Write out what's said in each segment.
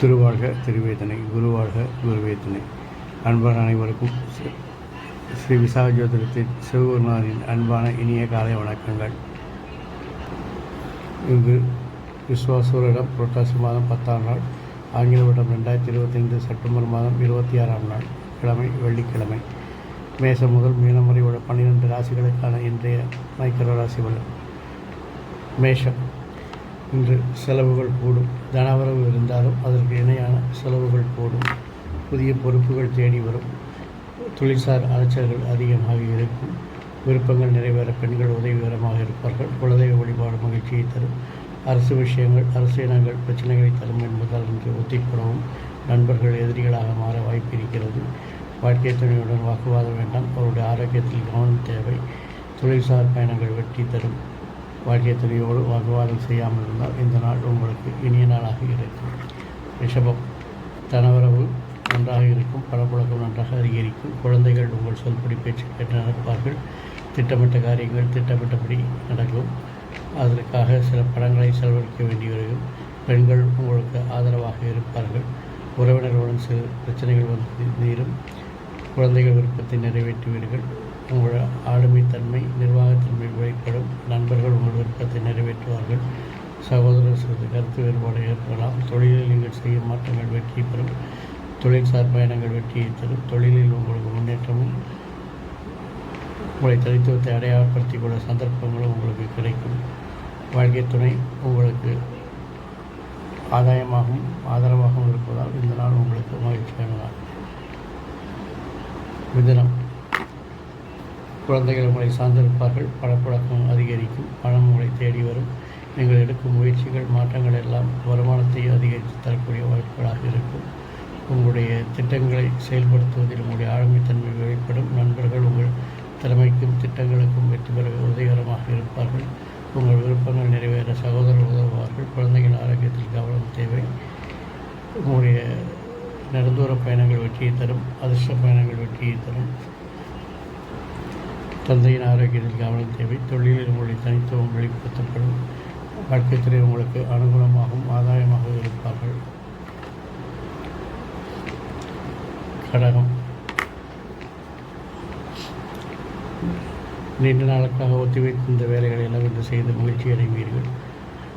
திருவாழ்க திருவேதனை குருவாழ்க குருவேதனை. அன்பான அனைவருக்கும் ஸ்ரீ- ஸ்ரீ விசாகஜோதிடத்தின் அன்பான இனிய காலை வணக்கங்கள். இங்கு விஸ்வாசூரிடம் புரட்டாசி மாதம் பத்தாம் நாள் ஆங்கில வருடம் ரெண்டாயிரத்தி இருபத்தைந்து செப்டம்பர் மாதம் இருபத்தி ஆறாம் நாள். கிழமை வெள்ளிக்கிழமை. மேசம் முதல் மீனம் வரை உள்ள பன்னிரெண்டு ராசிகளுக்கான இன்றைய மைக்கர ராசி பலன். மேஷம். இன்று செலவுகள் கூடும். தனவரவு இருந்தாலும் அதற்கு இணையான செலவுகள் கூடும். புதிய பொறுப்புகள் தேடி வரும். தொழில்சார் அலைச்சல்கள் அதிகமாக இருக்கும். விருப்பங்கள் நிறைவேற பெண்கள் உதவிகரமாக இருப்பார்கள். குலதெய்வ வழிபாடு மகிழ்ச்சியை தரும். அரசு விஷயங்கள் அரசு இனங்கள் பிரச்சனைகளை தரும் என்பதால் இன்று ஒத்திப்படவும் நண்பர்கள் எதிரிகளாக மாற வாய்ப்பு இருக்கிறது. வாழ்க்கை துணையுடன் வாக்குவாதம் வேண்டாம். அவருடைய ஆரோக்கியத்தில் கவனம் தேவை. தொழில்சார் பயணங்கள் வெற்றி தரும். வாழ்க்கை துணையோடு வாக்குவாதம் செய்யாமல் இருந்தால் இந்த நாள் உங்களுக்கு இனிய நாளாக இருக்கும். ரிஷபம் தனவரவு நன்றாக இருக்கும். பணப்புழக்கம் நன்றாக அதிகரிக்கும். குழந்தைகள் உங்கள் சொல்படி பேச்சு கேட்டு நடப்பார்கள் திட்டமிட்ட காரியங்கள் திட்டமிட்டபடி நடக்கும். அதற்காக சில பணங்களை செலவழிக்க வேண்டி வரும் பெண்கள் உங்களுக்கு ஆதரவாக இருப்பார்கள். உறவினர்களுடன் சில பிரச்சனைகள் வந்து நீரும் குழந்தைகள் விருப்பத்தை நிறைவேற்றுவீர்கள் உங்கள் ஆளுமைத்தன்மை நிர்வாகத்தன்மை வெளிப்படும் நண்பர்கள் உங்கள் விருப்பத்தை நிறைவேற்றுவார்கள். சகோதரர் சிறிது கருத்து வேறுபாடு ஏற்படலாம். தொழிலில் நீங்கள் செய்யும் மாற்றங்கள் வெற்றி பெறும். தொழில்சார் பயணங்கள் வெற்றியை தரும். தொழிலில் உங்களுக்கு முன்னேற்றமும் உங்களை தனித்துவத்தை அடையாளப்படுத்திக் கொள்ள சந்தர்ப்பங்களும் உங்களுக்கு கிடைக்கும். வாழ்க்கை துணை உங்களுக்கு ஆதாயமாகவும் ஆதரவாகவும் இருப்பதால் இந்த நாள் உங்களுக்கு மகிழ்ச்சியானதாகும். மிதனம். குழந்தைகள் உங்களை சார்ந்திருப்பார்கள். பழப்பழக்கம் அதிகரிக்கும். பணம் உங்களை தேடி வரும். நீங்கள் எடுக்கும் முயற்சிகள் மாற்றங்கள் எல்லாம் வருமானத்தை அதிகரித்து தரக்கூடிய வாய்ப்புகளாக இருக்கும். உங்களுடைய திட்டங்களை செயல்படுத்துவதில் உங்களுடைய ஆளுமைத்தன்மை வெளிப்படும். நண்பர்கள் உங்கள் திறமைக்கும் திட்டங்களுக்கும் வெற்றி பெற உதவிகரமாக இருப்பார்கள். உங்கள் விருப்பங்கள் நிறைவேற சகோதரர் உதவுவார்கள். குழந்தைகள் ஆரோக்கியத்தில் கவனம் தேவை. உங்களுடைய நெடுந்தூர பயணங்கள் வெற்றியை தரும் அதிர்ஷ்ட பயணங்கள் வெற்றியை தரும். தந்தையின் ஆரோக்கியத்தில் கவனம் தேவை. தொழிலில் உங்களுடைய தனித்துவம் வெளிப்படுத்தப்படும் வாழ்க்கைத்துறை உங்களுக்கு அனுகூலமாகவும் ஆதாயமாக இருப்பார்கள். கடகம். நீண்ட நாளுக்காக ஒத்திவைத்திருந்த வேலைகளை எல்லாம் இன்று செய்து மகிழ்ச்சி அடைவீர்கள்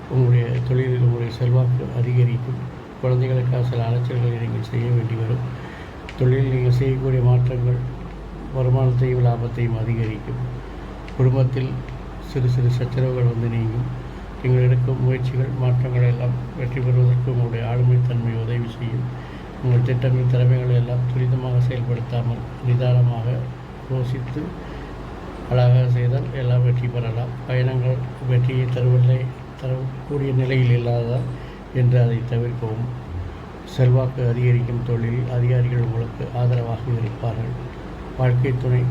உங்களுடைய தொழிலில் உங்களுடைய செல்வாக்கு அதிகரிக்கும். குழந்தைகளுக்காக சில அலைச்சல்களை நீங்கள் செய்ய வேண்டி வரும் தொழிலில் நீங்கள் செய்யக்கூடிய மாற்றங்கள் வருமானத்தையும் லாபத்தையும் அதிகரிக்கும். குடும்பத்தில் சிறு சிறு சச்சரவுகள் வந்து நீங்கும். நீங்கள் எடுக்கும் முயற்சிகள் மாற்றங்கள் எல்லாம் வெற்றி பெறுவதற்கு உங்களுடைய ஆளுமைத்தன்மை உதவி செய்யும். உங்கள் திட்டங்கள் திறமைகளை எல்லாம் துரிதமாக செயல்படுத்தாமல் நிதானமாக யோசித்து அழகாக செய்தால் எல்லாம் வெற்றி பெறலாம். பயணங்கள் வெற்றியை தருவதில்லை தரக்கூடிய நிலையில் இல்லாததால் என்று அதை தவிர்க்கவும். செல்வாக்கு அதிகரிக்கும் தொழிலில் அதிகாரிகள் உங்களுக்கு ஆதரவாக இருப்பார்கள். வாழ்க்கை துணை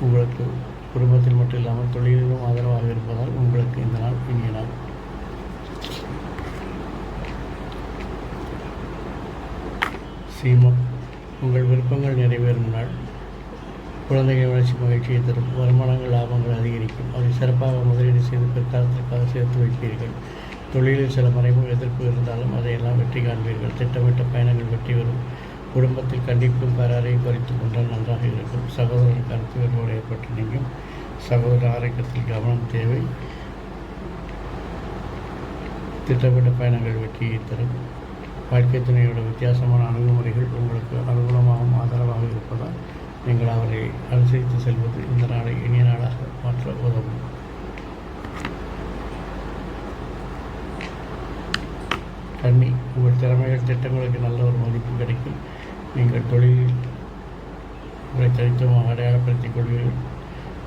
உங்களுக்கு குடும்பத்தில் மட்டும் இல்லாமல் தொழிலிலும் ஆதரவாக இருப்பதால் உங்களுக்கு இந்த நாள் இனிய நாள். சீமம் உங்கள் விருப்பங்கள் நிறைவேறும் நாள். குழந்தைகள் வளர்ச்சி மகிழ்ச்சியை தரும். வருமானங்கள் லாபங்கள் அதிகரிக்கும். அதை சிறப்பாக முதலீடு செய்து பிற்காலத்திற்காக சேர்த்து வைப்பீர்கள். தொழிலில் சில மறைமுக எதிர்ப்பு இருந்தாலும் அதையெல்லாம் வெற்றி காண்பீர்கள். திட்டமிட்ட பயணங்கள் வெற்றி வரும் குடும்பத்தில் கண்டிப்பும் பராரையும் பறித்து கொண்டால் நன்றாக இருக்கும். சகோதரர் கருத்து வேறுபாடு ஏற்பட்டு நீங்கும் சகோதர ஆரோக்கியத்தில் கவனம் தேவை. திட்டமிட்ட பயணங்கள் வெற்றியை தரும். வாழ்க்கை துணையோட வித்தியாசமான அணுகுமுறைகள் உங்களுக்கு அனுகூலமாகவும் ஆதரவாக இருப்பதால் நீங்கள் அவரை அனுசரித்து செல்வது இந்த நாளை இனிய நாளாக மாற்ற உதவும். தண்ணி உங்கள் திறமைகள் திட்டங்களுக்கு நல்ல ஒரு மதிப்பு கிடைக்கும். நீங்கள் தொழிலில் உங்களை தனித்துவமாக அடையாளப்படுத்திக் கொள்வீர்கள்.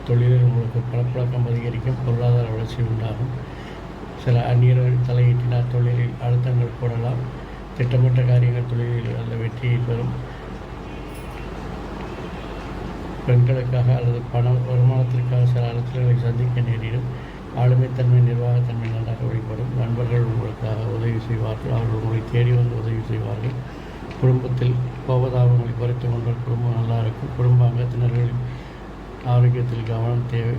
தொழிலில் உங்களுக்கு பணப்புழக்கம் அதிகரிக்கும் பொருளாதார வளர்ச்சி உண்டாகும். சில அந்நியர்கள் தலையீட்டினால் தொழிலில் அழுத்தங்கள் போடலாம். திட்டமிட்ட காரியங்கள் தொழிலில் நல்ல வெற்றியை பெறும். பெண்களுக்காக அல்லது பண வருமானத்திற்காக சில அழுத்தங்களை சந்திக்க நேரிடும். ஆளுமைத்தன்மை நிர்வாகத்தன்மை நன்றாக வெளிப்படும் நண்பர்கள் உங்களுக்காக உதவி செய்வார்கள். அவர்கள் உங்களை தேடி வந்து உதவி செய்வார்கள். குடும்பத்தில் கோபதாபங்களை குறைத்து கொண்டால் குடும்பம் நல்லா இருக்கும். குடும்ப அங்கத்தினர்களின் ஆரோக்கியத்தில் கவனம் தேவை.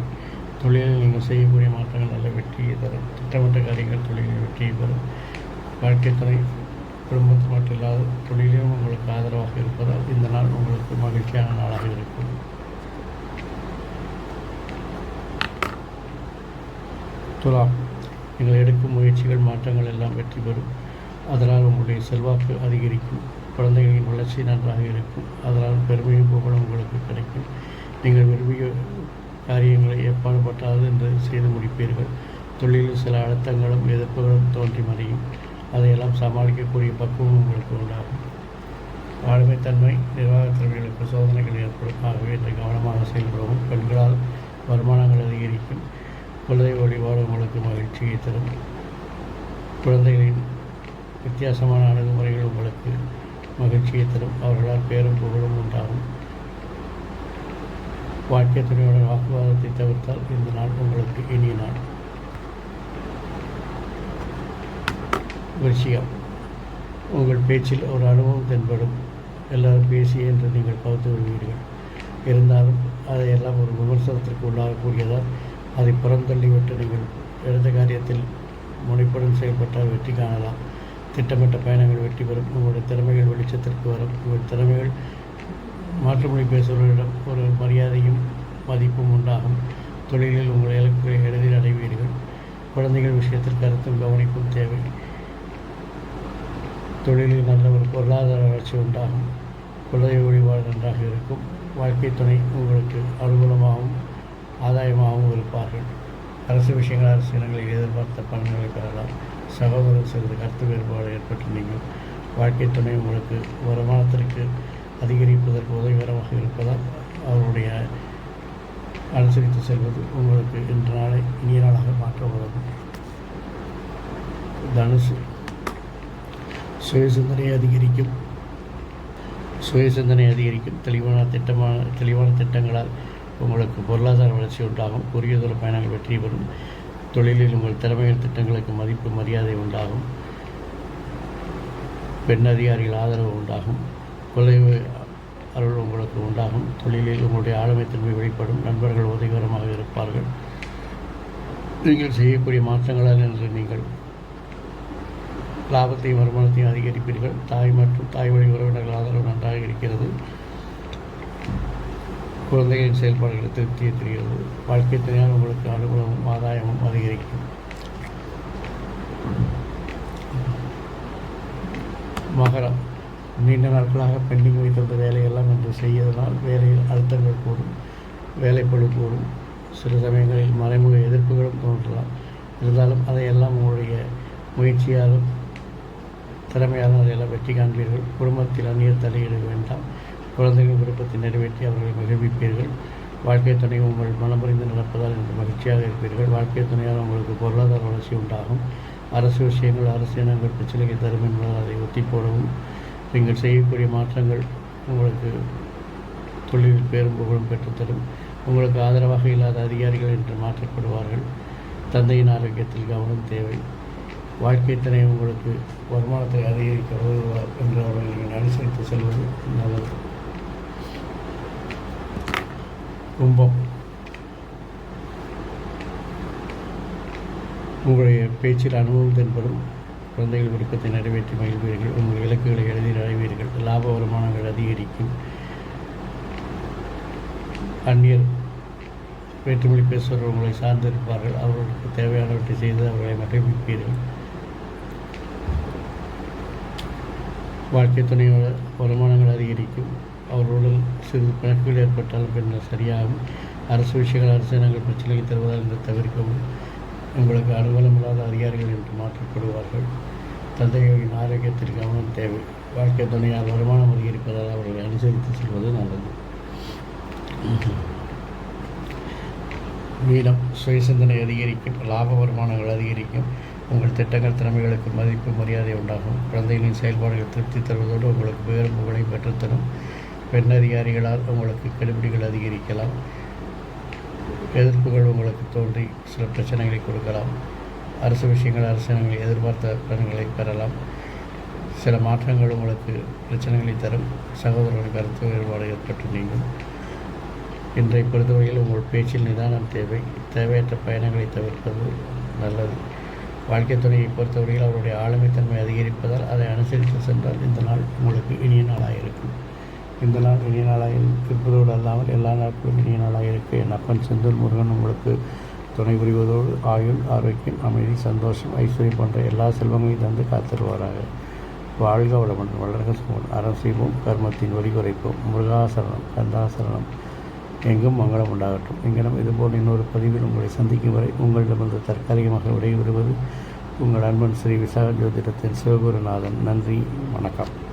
தொழிலில் நீங்கள் செய்யக்கூடிய மாற்றங்கள் நல்ல வெற்றியை தரும். திட்டமிட்ட காரியங்கள் தொழிலில் வெற்றியை பெறும் வாழ்க்கை குடும்பத்து மட்டும் இல்லாத தொழிலும் உங்களுக்கு ஆதரவாக இருப்பதால் இந்த நாள் உங்களுக்கு மகிழ்ச்சியான நாளாக இருக்கும். துலாம் நீங்கள் எடுக்கும் முயற்சிகள் மாற்றங்கள் எல்லாம் வெற்றி பெறும். அதனால் உங்களுடைய செல்வாக்கு அதிகரிக்கும். குழந்தைகளின் வளர்ச்சி நன்றாக இருக்கும். அதனால் பெருமையும் புகழும் உங்களுக்கு கிடைக்கும். நீங்கள் விரும்பிய காரியங்களை எப்பாடுபட்டாது என்று செய்து முடிப்பீர்கள். தொழிலில் சில அழுத்தங்களும் எதிர்ப்புகளும் தோன்றி மறையும். அதையெல்லாம் சமாளிக்கக்கூடிய பக்குவம் உங்களுக்கு உண்டாகும். ஆளுமைத்தன்மை நிர்வாகத் சோதனைகள் ஏற்படும். ஆகவே இன்று கவனமாக செயல்படவும். பெண்களால் வருமானங்கள் அதிகரிக்கும். குலதெய்வ வழிபாடு உங்களுக்கு மகிழ்ச்சியை தரும். குழந்தைகளின் வித்தியாசமான அணுகுமுறைகள் உங்களுக்கு மகிழ்ச்சியை தரும். அவர்களால் பேரும் புகழும் உண்டாகும். வாழ்க்கை துணையுடன் வாக்குவாதத்தை தவிர்த்தால் இந்த நாள் உங்களுக்கு இனிய நாள். விஷயம் உங்கள் பேச்சில் ஒரு அனுபவம் தென்படும். எல்லாரும் பேசி என்று நீங்கள் பார்த்து விடுவீர்கள். இருந்தாலும் அதையெல்லாம் ஒரு விமர்சனத்திற்கு உள்ளாகக்கூடியதால் அதை புறந்தள்ளிவிட்டு நீங்கள் எடுத்த காரியத்தில் முனைப்புடன் செயல்பட்டால் வெற்றி காணலாம். திட்டமிட்ட பயணங்கள் வெற்றி பெறும். உங்களுடைய திறமைகள் வெளிச்சத்திற்கு வரும். உங்கள் திறமைகள் மாற்றுமொழி பேசுபவர்களிடம் ஒரு மரியாதையும் மதிப்பும் உண்டாகும். தொழிலில் உங்கள் இலக்குகளை எளிதில் அடைவீர்கள். குழந்தைகள் விஷயத்தில் கருத்தும் கவனிப்பும் தேவை. தொழிலில் நல்ல ஒரு பொருளாதார வளர்ச்சி உண்டாகும். குழந்தை வழிபாடு நன்றாக இருக்கும். வாழ்க்கை துணை உங்களுக்கு அனுகூலமாகவும் ஆதாயமாகவும் இருப்பார்கள். அரசு விஷயங்கள் அரசியல்களில் எதிர்பார்த்த பலன்களை பெறலாம். சகோதரர் சிறிது கருத்து வேறுபாடு ஏற்பட்டு நீங்கள் வாழ்க்கை துணை உங்களுக்கு வருமானத்திற்கு அதிகரிப்பதற்கு உதவிகரமாக இருப்பதால் அவருடைய அனுசரித்து செல்வது உங்களுக்கு இன்று நாளை இனிய நாளாக மாற்ற உதவும். தனுசு. சுய சிந்தனை அதிகரிக்கும். சுய சிந்தனை அதிகரிக்கும். தெளிவான திட்டமான தெளிவான திட்டங்களால் உங்களுக்கு பொருளாதார வளர்ச்சி உண்டாகும். குறுகிய தூர பயணங்கள் வெற்றி பெறும். தொழிலில் உங்கள் திறமைகள் திட்டங்களுக்கு மதிப்பு மரியாதை உண்டாகும். பெண் அதிகாரிகள் ஆதரவு உண்டாகும். குறைவு அருள் உங்களுக்கு உண்டாகும். தொழிலில் உங்களுடைய ஆளுமைத்தன்மை வெளிப்படும். நண்பர்கள் உதவிகரமாக இருப்பார்கள். நீங்கள் செய்யக்கூடிய மாற்றங்களால் என்று நீங்கள் லாபத்தையும் வருமானத்தையும் அதிகரிப்பீர்கள். தாய் மற்றும் தாய் வழி உறவினர்கள் ஆதரவு நன்றாக இருக்கிறது. குழந்தைகளின் செயல்பாடுகள் திருப்தியை தெரிகிறது. வாழ்க்கை துணையால் உங்களுக்கு அனுகூலமும் ஆதாயமும் அதிகரிக்கும். மகரம். நீண்ட நாட்களாக பெண்டிங் வைத்திருந்த வேலையெல்லாம் என்று செய்யதனால் வேலையில் அழுத்தங்கள் கூடும் வேலைப்பழு கூடும். சில சமயங்களில் மறைமுக எதிர்ப்புகளும் தோன்றலாம். இருந்தாலும் அதையெல்லாம் உங்களுடைய முயற்சியாலும் திறமையாலும் அதையெல்லாம் வெற்றி காண்பீர்கள். குடும்பத்தில் அந்நிய தலையிட வேண்டாம். குழந்தைகள் விருப்பத்தை நிறைவேற்றி அவர்களை மகிழ்விப்பீர்கள். வாழ்க்கை துணை உங்கள் மனமுறிந்து நடப்பதால் என்று மகிழ்ச்சியாக இருப்பீர்கள். வாழ்க்கை துணையால் உங்களுக்கு பொருளாதார வளர்ச்சி உண்டாகும். அரசு விஷயங்கள் அரசு இனங்கள் பிரச்சனைகள் தரும் என்பதால் அதை ஒத்தி போடவும். நீங்கள் செய்யக்கூடிய மாற்றங்கள் உங்களுக்கு தொழிலில் பேரும் புகழும் பெற்றுத்தரும். உங்களுக்கு ஆதரவாக இல்லாத அதிகாரிகள் என்று மாற்றப்படுவார்கள். தந்தையின் ஆரோக்கியத்தில் கவனம் தேவை. வாழ்க்கை துணை உங்களுக்கு வருமானத்தை அதிகரிக்க உதவுவார் என்று அவர்கள் நீங்கள் அனுசரித்து செல்வது நல்லது. கும்பம் உங்களுடைய பேச்சில் அனுபவம் தென்படும். குழந்தைகள் விருப்பத்தை நிறைவேற்றி மகிழ்வீர்கள். உங்கள் இலக்குகளை எழுதி நிறைவீர்கள் லாப வருமானங்கள் அதிகரிக்கும். அந்நியர் வேற்றுமொழி பேசுபவர் உங்களை சார்ந்திருப்பார்கள். அவர்களுக்கு தேவையானவற்றை செய்து அவர்களை மகிழ்விப்பீர்கள். வாழ்க்கை துணையோட வருமானங்கள் அதிகரிக்கும். அவர்களுடன் சிறிது பிணக்குகள் ஏற்பட்டாலும் பின்னர் சரியாகும். அரசு விஷயங்கள் அரசாங்கங்கள் பிரச்சனைகளை தருவதால் என்று தவிர்க்கவும். உங்களுக்கு அனுகூலமில்லாத அதிகாரிகள் என்று மாற்றப்படுவார்கள். தந்தைகளின் ஆரோக்கியத்திற்கு கவனம் தேவை. வாழ்க்கை துணையால் வருமானம் அதிகரிப்பதால் அவர்களை அனுசரித்து செல்வது நல்லது. மீனம் சுய சிந்தனை அதிகரிக்கும் லாப வருமானங்கள் அதிகரிக்கும். உங்கள் திட்டங்கள் திறமைகளுக்கு மதிப்பு மரியாதை உண்டாகும். குழந்தைகளின் செயல்பாடுகள் திருப்தி தருவதோடு உங்களுக்கு பேரும் புகழையும் பெற்றுத்தரும். பெண் அதிகாரிகளால் உங்களுக்கு கெடுபிடிகள் அதிகரிக்கலாம். எதிர்ப்புகள் உங்களுக்கு தோன்றி சில பிரச்சனைகளை கொடுக்கலாம். அரசு விஷயங்கள் அரசாங்கங்களை எதிர்பார்த்த பலன்களை பெறலாம். சில மாற்றங்கள் உங்களுக்கு பிரச்சனைகளை தரும். சகோதரர்கள் கருத்து வேறுபாடு ஏற்பட்டு நீங்கும். இன்றைய பொறுத்தவரையில் உங்கள் பேச்சில் நிதானம் தேவை. தேவையற்ற பயணங்களை தவிர்ப்பது நல்லது. வாழ்க்கை துணையை பொறுத்தவரையில் அவருடைய ஆளுமைத்தன்மை அதிகரிப்பதால் அதை அனுசரித்து சென்றால் இந்த நாள் உங்களுக்கு இனிய நாளாக இருக்கும். இந்த நாள் இனிய நாளாக இருப்பதோடு அல்லாமல் எல்லா நாட்களும் இனிய நாளாக இருக்க என் அப்பன் செந்தில் முருகன் உங்களுக்கு துணை புரிவதோடு ஆயுள் ஆரோக்கியம் அமைதி சந்தோஷம் ஐஸ்வர்யம் போன்ற எல்லா செல்வங்களையும் தந்து காத்திருவாராக வாழ்க வளமுடன். வளர்க சுமன் அறம் செய்வோம். கர்மத்தின் வழி குறைப்போம். முருகாசரணம் கந்தாசரணம் எங்கும் மங்களம் உண்டாகட்டும். எங்கிடம் இதுபோல் இன்னொரு பதிவில் உங்களை சந்திக்கும் வரை உங்களிடமிருந்து தற்காலிகமாக விடைபெறுவது உங்கள் அன்பன் ஸ்ரீ விசாக ஜோதிடத்தின் சிவகுருநாதன். நன்றி. வணக்கம்.